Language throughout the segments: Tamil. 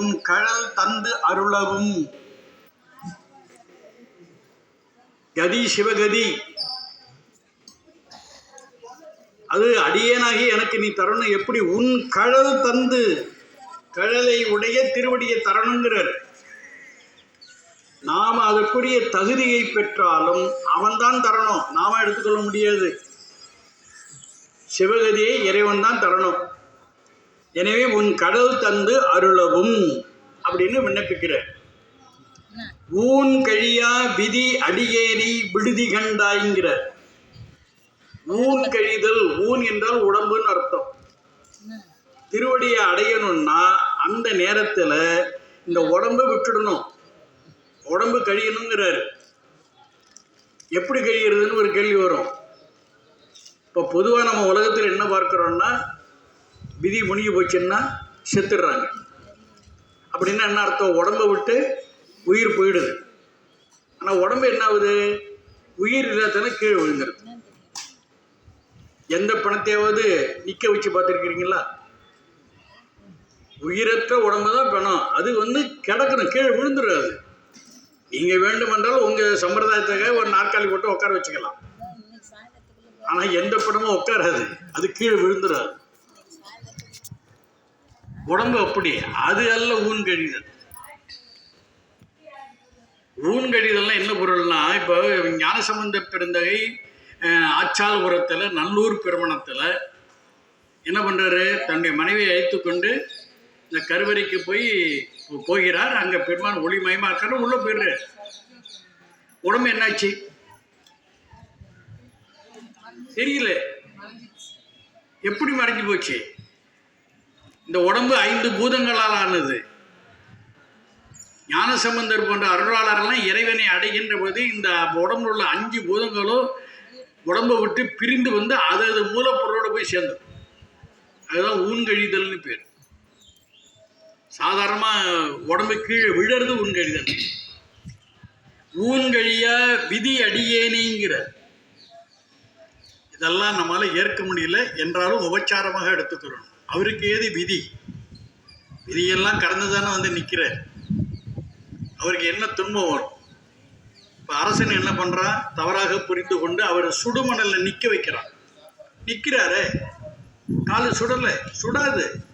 உன் கழல் தந்து அருளவும். கதி சிவகதி. அது அடியேனாகி எனக்கு நீ தரணும். எப்படி? உன் கழல் தந்து கழலை உடைய திருவடியை தரணுங்கிறார். நாம் அதற்குரிய தகுதியை பெற்றாலும் அவன்தான் தரணும். நாம எடுத்துக்கொள்ள முடியாது. சிவகதியை இறைவன் தான் தரணும். எனவே உன் கடல் தந்து அருளவும் அப்படின்னு விண்ணப்பிக்கிறார். ஊன் கழியா விதி அடியேறி விடுதி கண்டாய்கிறார் ஊன் கழிதல் ஊன் என்றால் உடம்புன்னு அர்த்தம். திருவடியை அடையணும்னா அந்த நேரத்தில் இந்த உடம்பை விட்டுடணும். உடம்பு கழியணுங்கிறாரு. எப்படி கழிகிறதுன்னு ஒரு கேள்வி வரும். இப்போ பொதுவாக நம்ம உலகத்தில் என்ன பார்க்குறோம்னா விதி முடிஞ்சு போச்சுன்னா செத்துடுறாங்க. அப்படின்னா என்ன அர்த்தம்? உடம்பை விட்டு உயிர் போயிடுது. ஆனால் உடம்பு என்ன ஆகுது? உயிர் இல்லாதன கீழே விழுந்துருது. எந்த பணத்தையாவது நிற்க வச்சு பார்த்துருக்கிறீங்களா? உயிரற்ற உடம்பு தான் பணம். அது வந்து கிடக்கணும். கீழே விழுந்துடாது நீங்கள் வேண்டுமென்றால் உங்கள் சம்பிரதாயத்துக்காக ஒரு நாற்காலி போட்டு உட்கார வச்சுக்கலாம். ஆனால் எந்த படமும் உட்காராது. அது கீழே விழுந்துடாது உடம்பு அப்படி அது அல்ல ஊன் கழிதல் ஊன் என்ன பொருள்னா இப்போ ஞானசம்பந்த பெருந்தகை ஆச்சால்புரத்தில் நல்லூர் பெருமணத்தில் என்ன பண்ணுறாரு தன்னுடைய மனைவியை அழைத்து கொண்டு இந்த கருவறைக்கு போய் போகிறார். அங்கே பெருமான் ஒளி மயமாக உள்ளே போயிடுறாரு. உடம்பு என்னாச்சு? தெரியல. எப்படி மறைஞ்சு போச்சு? இந்த உடம்பு ஐந்து பூதங்களால் ஆனது. ஞானசம்பந்தர் போன்ற அருளாளர்கள்லாம் இறைவனை அடைகின்ற போது இந்த உடம்புல உள்ள அஞ்சு பூதங்களும் உடம்பை விட்டு பிரிந்து வந்து அது அது மூலப்பொருளோட போய் சேர்ந்தது. அதுதான் ஊன்கழிதல்னு பேர். சாதாரணமாக உடம்பு கீழே விழறது ஊன்கழிதல். ஊன்கழிய விதி அடியேனேங்கிற. இதெல்லாம் நம்மளால் ஏற்க முடியல என்றாலும் உபச்சாரமாக எடுத்துக்கிறோம் அவருக்கு ஏது விதி? விதியெல்லாம் கடந்து தானே வந்து நிற்கிறார் அவருக்கு என்ன துன்பம் வரும்? இப்போ அரசன் என்ன பண்ணுறான் தவறாக புரிந்து கொண்டு அவர் சுடுமணலில் நிற்க வைக்கிறான். நிற்கிறாரு காலு சுடலை. சுடாது.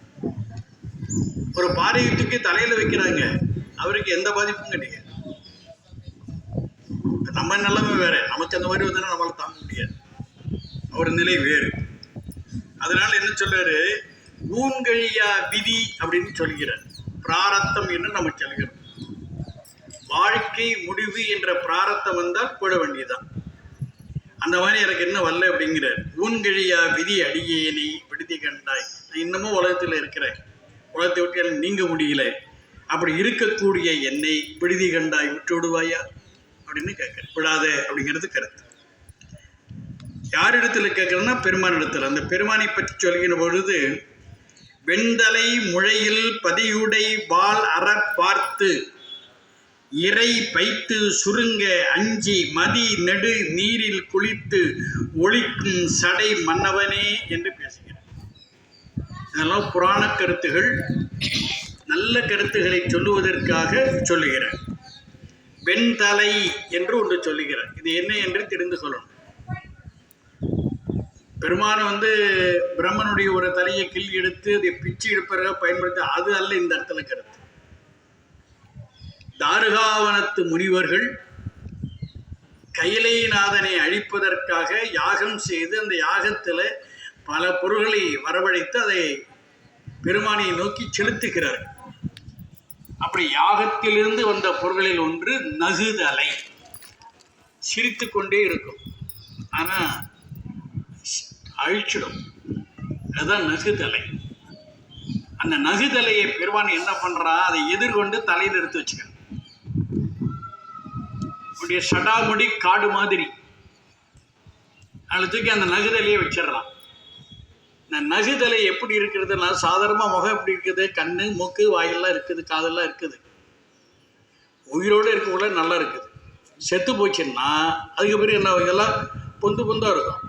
ஒரு பாறையை தூக்கி தலையில் வைக்கிறாங்க. அவருக்கு எந்த பாதிப்பும் கிடையாது. நம்ம நிலைமை வேற. நமக்கு அந்த மாதிரி வந்தா நம்மளால தாங்க முடியாது. அவர் நிலை வேறு. அதனால என்ன சொல்றாரு? ஊன்கழியா விதி அப்படின்னு சொல்கிறார். பிராரத்தம் என்று நம்ம சொல்கிறோம். வாழ்க்கை முடிவு என்ற பிராரத்தம் வந்தால் போட வேண்டியதுதான். அந்த மாதிரி எனக்கு என்ன வரல அப்படிங்கிறார். ஊன்கழியா விதி அடியேனை விடுதி கண்டாய். நான் இன்னமும் உலகத்தில் இருக்கிறேன். உலகத்தை விட்டு எனக்கு நீங்க முடியல. அப்படி இருக்கக்கூடிய என்னை விடுதி கண்டாய் விட்டு விடுவாயா அப்படின்னு கேட்குறேன் விடாத அப்படிங்கிறது கருத்து. யாரிடத்துல கேட்குறேன்னா பெருமான் இடத்துல அந்த பெருமானை பற்றி சொல்கிற பொழுது வெண்தலை முழையில் பதியுடை வாள் அற பார்த்து இறை பைத்து சுருங்க அஞ்சி மதி நெடு நீரில் குளித்து ஒளிக்கும் சடை மன்னவனே என்று பேசுகிறார். இதெல்லாம் புராண கருத்துகள். நல்ல கருத்துக்களை சொல்லுவதற்காக சொல்லுகிறார். வெண்தலை என்று ஒன்று சொல்லுகிறார். இது என்ன என்று தெரிந்து கொள்ளணும். பெருமானை வந்து பிரம்மனுடைய ஒரு தலையை கிள்ளி எடுத்து அதை பிச்சு எடுப்பதாக பயன்படுத்த அது அல்ல இந்த இடத்துல கருத்து. தாருகாவனத்து முனிவர்கள் கைலைநாதனை அழிப்பதற்காக யாகம் செய்து அந்த யாகத்தில் பல பொருள்களை வரவழைத்து அதை பெருமானை நோக்கி செலுத்துகிறார். அப்படி யாகத்திலிருந்து வந்த பொருள்களில் ஒன்று நகுதலை. சிரித்து கொண்டே இருக்கும். ஆனால் அழிச்சிடும். அதுதான் நகுதலை அந்த நகுதலையை பெருவான் என்ன பண்றா? அதை எதிர்கொண்டு தலையில் எடுத்து வச்சுக்க உடைய சடாமுடி காடு மாதிரி. அதில் தூக்கி அந்த நகுதலையை வச்சிடுறான். இந்த நகுதலை எப்படி இருக்கிறதுனா சாதாரணமாக முகம் எப்படி இருக்குது? கண்ணு மூக்கு வாயெல்லாம் இருக்குது காதெல்லாம் இருக்குது. உயிரோடு இருக்கக்குள்ள நல்லா இருக்குது. செத்து போச்சுன்னா அதுக்கு பிறகு என்ன இதெல்லாம் பொந்து பொந்தாக இருக்கும்.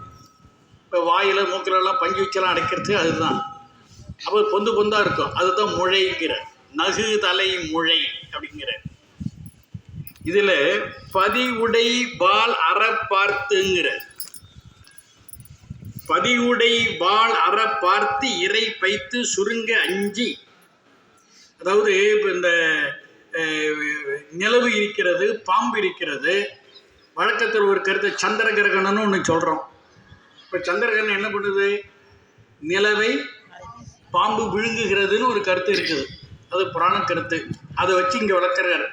இப்போ வாயில் மூக்கிலெல்லாம் பஞ்சு வச்செல்லாம் அடைக்கிறது அதுதான். அப்போ பொந்து பொந்தாக இருக்கும். அதுதான் முழைங்கிற. நகு தலை முழை அப்படிங்கிற. இதில் பதிவுடை பால் அற பார்த்துங்கிற பதிவுடை வாள் அற பார்த்து இறை பைத்து சுருங்க அஞ்சி. அதாவது இப்போ இந்த நிலவு இருக்கிறது பாம்பு இருக்கிறது. வழக்கத்தில் ஒரு கருத்து சந்திர கிரகணம்னு ஒன்று சொல்கிறோம் இப்போ சந்திர என்ன பண்ணுது? நிலவை பாம்பு விழுங்குகிறதுன்னு ஒரு கருத்து இருக்குது. அது புராண கருத்து. அதை வச்சு இங்கே வளர்க்குறாரு